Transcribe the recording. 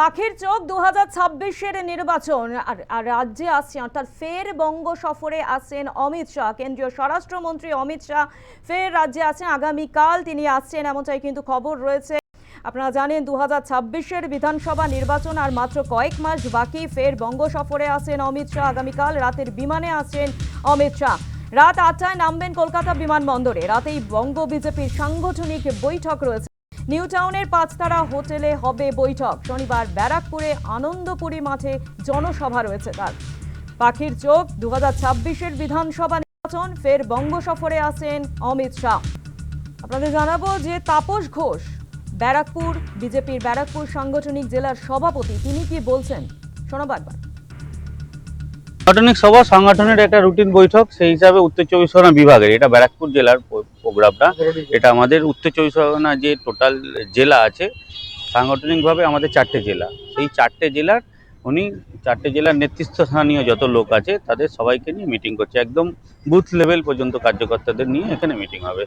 পাখির চোখ দু হাজার ছাব্বিশের নির্বাচন। আর রাজ্যে আসছে অর্থাৎ ফের বঙ্গ সফরে আসছেন অমিত শাহ। কেন্দ্রীয় স্বরাষ্ট্রমন্ত্রী অমিত শাহ ফের রাজ্যে আছেন আগামীকাল তিনি আসছেন, এমনটাই কিন্তু খবর রয়েছে। আপনারা জানেন দু হাজার বিধানসভা নির্বাচন আর মাত্র কয়েক মাস বাকি। ফের বঙ্গ সফরে আসেন অমিত শাহ। আগামীকাল রাতের বিমানে আসছেন অমিত শাহ। রাত আটটায় নামবেন কলকাতা বিমানবন্দরে। রাতেই বঙ্গ বিজেপির সাংগঠনিক বৈঠক রয়েছে। নিউ টাউনের পাঁচতারা হোটেলে হবে বৈঠক। শনিবার ব্যারাকপুরে আনন্দপুরী মাঠে জনসভা রয়েছে তার। পাখির চোখ দু হাজার বিধানসভা নির্বাচন, ফের বঙ্গ সফরে আসেন অমিত শাহ। আপনাদের জানাব যে তাপস ঘোষ, ব্যারাকপুর, বিজেপির ব্যারাকপুর সাংগঠনিক জেলার সভাপতি, তিনি কি বলছেন? শোনাবো একবার। সাংগঠনিক সভা, সংগঠনের একটা রুটিন বৈঠক, সেই হিসাবে উত্তর চব্বিশ পরগনা বিভাগের, এটা ব্যারাকপুর জেলার প্রোগ্রামটা এটা আমাদের উত্তর চব্বিশ পরগনা যে টোটাল জেলা আছে, সাংগঠনিকভাবে আমাদের চারটে জেলা। সেই চারটে জেলার, উনি চারটে জেলার নেতৃত্বস্থানীয় যত লোক আছে, তাদের সবাইকে নিয়ে মিটিং করছে। একদম বুথ লেভেল পর্যন্ত কার্যকর্তাদের নিয়ে এখানে মিটিং হবে।